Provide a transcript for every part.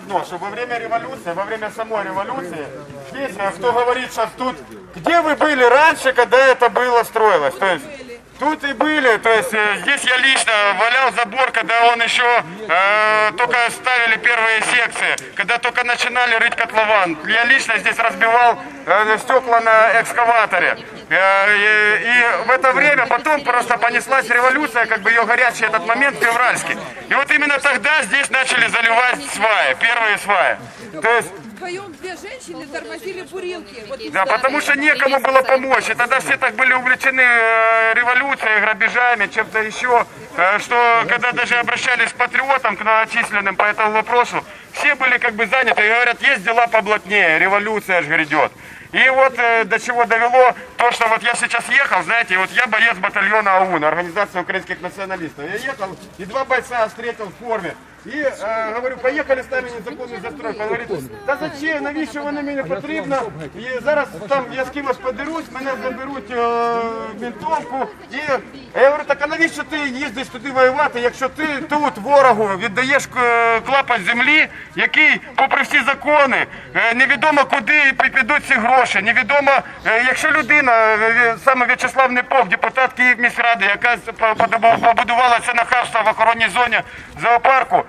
одно, что во время революции, во время самой революции, здесь, э, кто говорит сейчас тут, где вы были раньше, когда это было строилось? То есть, Тут и были, то есть э, здесь я лично валял забор, когда он еще э, только ставили первые секции, когда только начинали рыть котлован. Я лично здесь разбивал э, стекла на экскаваторе. Э, и, и в это время потом просто понеслась революция, как бы ее горячий этот момент февральский. И вот именно тогда здесь начали заливать сваи, первые сваи. То есть Вдвоем две женщины тормозили бурилки. Вот да, потому что некому было помочь. И тогда все так были увлечены э, революцией, грабежами, чем-то еще, э, что когда даже обращались к патриотам, к многочисленным по этому вопросу, все были как бы заняты и говорят, есть дела поблатнее, революция же грядет. И вот э, до чего довело то, что вот я сейчас ехал, знаете, вот я боец батальона АУН, Организация украинских националистов. Я ехал, и два бойца встретил в форме. І е, говорю, поїхали з нами незаконний застройка. Говорить, та зачем, навіщо воно мені потрібно? І зараз там я з кимось подерусь, мене заберуть е, ментовку. І я говорю, так а навіщо ти їздиш туди воювати, якщо ти тут ворогу віддаєш е, клапоть землі, який, попри всі закони, е, невідомо куди підуть ці гроші, невідомо, е, якщо людина, е, саме В'ячеслав Непов, депутат Київміськради, яка побудувала це нахабство в охоронній зоні зоопарку, е,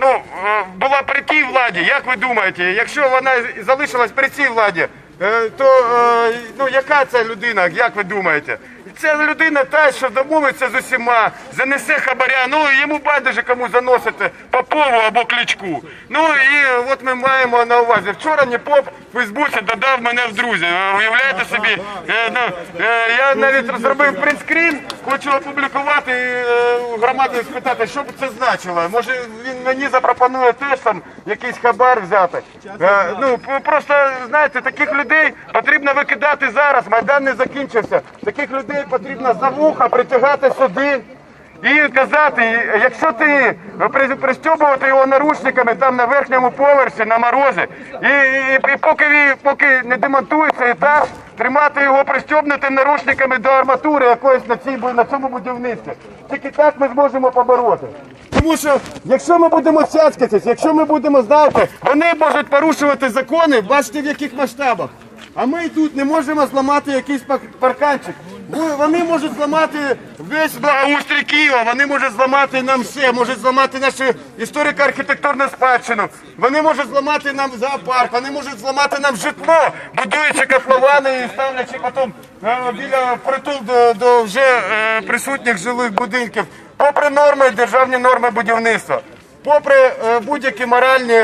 ну, е, була при тій владі, як ви думаєте, якщо вона залишилась при цій владі, е, то е, ну, яка це людина, як ви думаєте? Це людина та, що домовиться з усіма, занесе хабаря, ну йому байдуже кому заносити Попову або кличку. Ну і от ми маємо на увазі. Вчора Непоп в Фейсбуці додав мене в друзі. Уявляєте собі? Е, ну, е, я навіть зробив принтскрін, хочу опублікувати е, громаді спитати, що б це значило. Може він мені запропонує теж там якийсь хабар взяти. Е, ну просто знаєте, таких людей потрібно викидати зараз. Майдан не закінчився. Таких людей потрібно за вуха притягати сюди. І казати, якщо ти при- пристьобувати його наручниками там на верхньому поверсі, на морозі, і, і, і поки, поки не демонтується етаж, тримати його пристьобнутим наручниками до арматури якоїсь на, цій, на цьому будівництві. Тільки так ми зможемо побороти. Тому що якщо ми будемо цяцькатись, якщо ми будемо знаєте, вони можуть порушувати закони, бачите в яких масштабах. А ми тут не можемо зламати якийсь парканчик. Ви- Вони можуть зламати весь благоустрій Києва, вони можуть зламати нам все, можуть зламати нашу історико-архітектурну спадщину. Вони можуть зламати нам зоопарк, вони можуть зламати нам житло, будуючи котловани і ставлячи потім е, біля притул до, до вже е, присутніх жилих будинків, попри норми, державні норми будівництва. Попри е, будь-які моральні,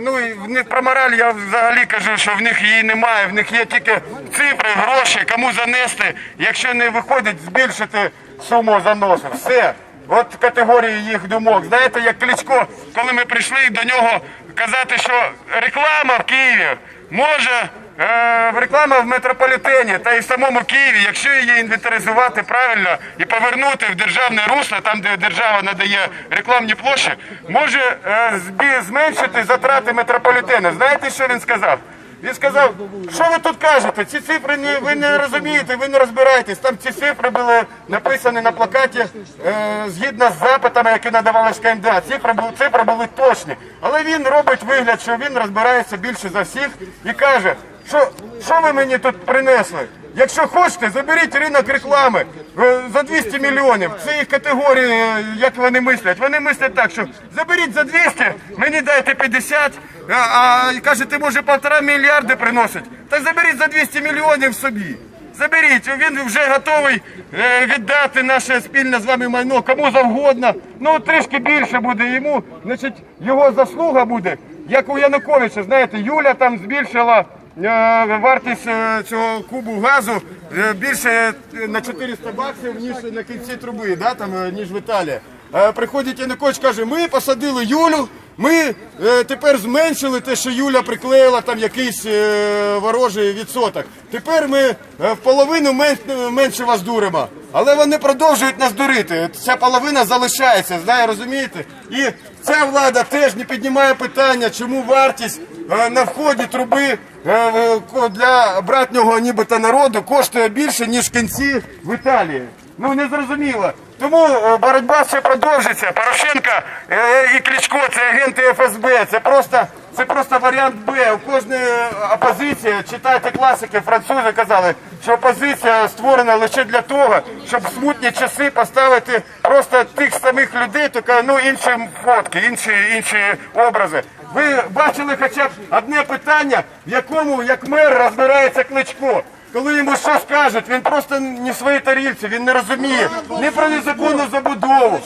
ну і про мораль я взагалі кажу, що в них її немає, в них є тільки цифри, гроші, кому занести, якщо не виходить збільшити суму заносу. Все. От категорії їх думок. Знаєте, як Кличко, коли ми прийшли до нього казати, що реклама в Києві може. Е, реклама в метрополітені та і в самому Києві, якщо її інвентаризувати правильно і повернути в державне русло, там де держава надає рекламні площі, може е, зменшити затрати метрополітену. Знаєте, що він сказав? Він сказав, що ви тут кажете? Ці цифри не ви не розумієте, ви не розбираєтесь. Там ці цифри були написані на плакаті е, згідно з запитами, які надавалися КМДА. Цифри цифри були точні. Але він робить вигляд, що він розбирається більше за всіх і каже, що, що ви мені тут принесли? Якщо хочете, заберіть ринок реклами е, за 200 мільйонів. Це їх категорії, е, як вони мислять. Вони мислять так, що заберіть за 200, мені дайте 50, а, а кажете, може півтора мільярди приносить. Так заберіть за 200 мільйонів собі. Заберіть, він вже готовий е, віддати наше спільне з вами майно кому завгодно. Ну трішки більше буде йому. Значить, його заслуга буде, як у Януковича. Знаєте, Юля там збільшила вартість е, цього кубу газу е, більше е, на 400 баксів, ніж на кінці труби, да, там, е, ніж в Італії. Е, Приходить Янукович, каже, ми посадили Юлю, ми е, тепер зменшили те, що Юля приклеїла там якийсь е, ворожий відсоток. Тепер ми е, в половину мен, менше вас дуримо. Але вони продовжують нас дурити. Ця половина залишається, знає, розумієте? І ця влада теж не піднімає питання, чому вартість е, на вході труби е, е, для братнього нібито народу коштує більше, ніж кінці в Італії. Ну не зрозуміло. Тому е, боротьба ще продовжиться. Порошенко е, і Кличко це агенти ФСБ. Це просто, це просто варіант Б. У кожної опозиції, читайте класики, французи казали, що опозиція створена лише для того, щоб смутні часи поставити просто тих самих людей, тільки ну, інші фотки, інші, інші образи. Ви бачили хоча б одне питання, в якому як мер розбирається Кличко. Коли йому що скажуть, він просто не в своїй тарілці, він не розуміє ні про незаконну забудову.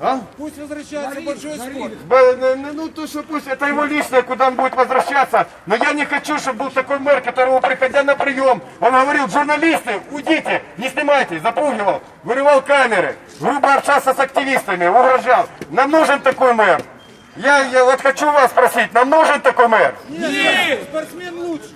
А? Пусть возвращается большой спорт. Б- ну, ну, Ну, то, что пусть, это его личное, куда он будет возвращаться. Но я не хочу, чтобы был такой мэр, которого, приходя на прием, он говорил, журналисты, уйдите, не снимайте, запугивал, вырывал камеры, грубо общался с активистами, угрожал. Нам нужен такой мэр. Я, я вот хочу вас спросить, нам нужен такой мэр? Нет, спортсмен лучше.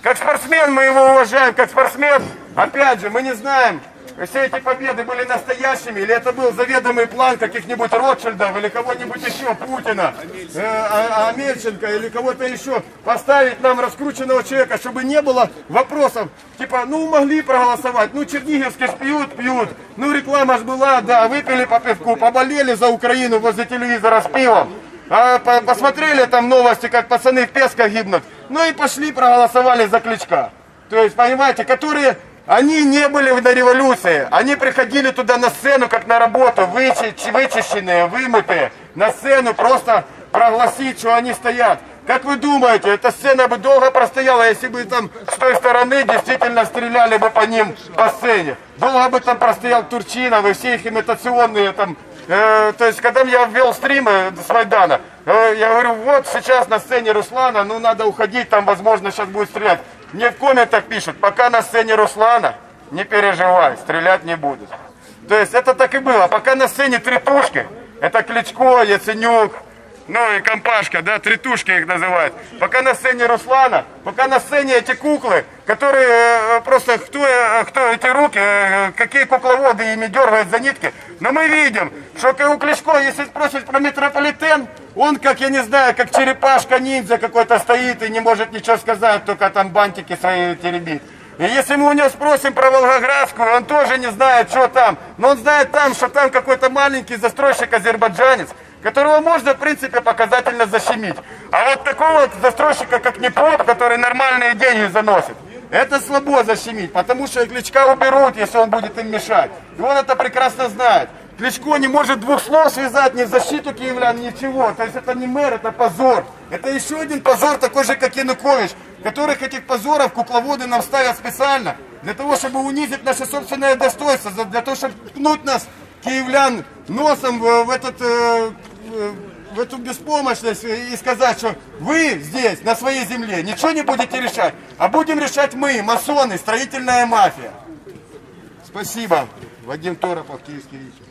Как спортсмен мы его уважаем, как спортсмен, опять же, мы не знаем, все эти победы были настоящими, или это был заведомый план каких-нибудь Ротшильдов, или кого-нибудь еще, Путина, э, а- Амельченко, или кого-то еще, поставить нам раскрученного человека, чтобы не было вопросов, типа, ну могли проголосовать, ну черниговские пьют, пьют, ну реклама ж была, да, выпили по пивку, поболели за Украину возле телевизора с пивом, а, по- посмотрели там новости, как пацаны в Песках гибнут. Ну и пошли проголосовали за Кличка. То есть, понимаете, которые... Они не были на революции. Они приходили туда на сцену, как на работу, вычи- вычищенные, вымытые. На сцену просто прогласить, что они стоят. Как вы думаете, эта сцена бы долго простояла, если бы там с той стороны действительно стреляли бы по ним по сцене? Долго бы там простоял Турчинов и все их имитационные там Э, то есть, когда я ввел стримы с Майдана, э, я говорю, вот сейчас на сцене Руслана, ну надо уходить, там, возможно, сейчас будет стрелять. Мне в комментах пишут, пока на сцене Руслана, не переживай, стрелять не будут. То есть, это так и было. Пока на сцене три тушки, это Кличко, Яценюк, ну и компашка, да, тритушки их называют. Пока на сцене Руслана, пока на сцене эти куклы, которые просто, кто, кто эти руки, какие кукловоды ими дергают за нитки. Но мы видим, что у Кличко, если спросить про метрополитен, он, как, я не знаю, как черепашка-ниндзя какой-то стоит и не может ничего сказать, только там бантики свои теребит. И если мы у него спросим про Волгоградскую, он тоже не знает, что там. Но он знает там, что там какой-то маленький застройщик-азербайджанец, которого можно, в принципе, показательно защемить. А вот такого вот застройщика, как Непоп, который нормальные деньги заносит, это слабо защемить, потому что Кличка уберут, если он будет им мешать. И он это прекрасно знает. Кличко не может двух слов связать ни защиту киевлян, ничего. То есть это не мэр, это позор. Это еще один позор, такой же, как Янукович, которых этих позоров кукловоды нам ставят специально, для того, чтобы унизить наше собственное достоинство, для того, чтобы ткнуть нас, киевлян, носом в, этот... в эту беспомощность и сказать, что вы здесь, на своей земле, ничего не будете решать, а будем решать мы, масоны, строительная мафия. Спасибо. Вадим Торопов, Киевский вечер.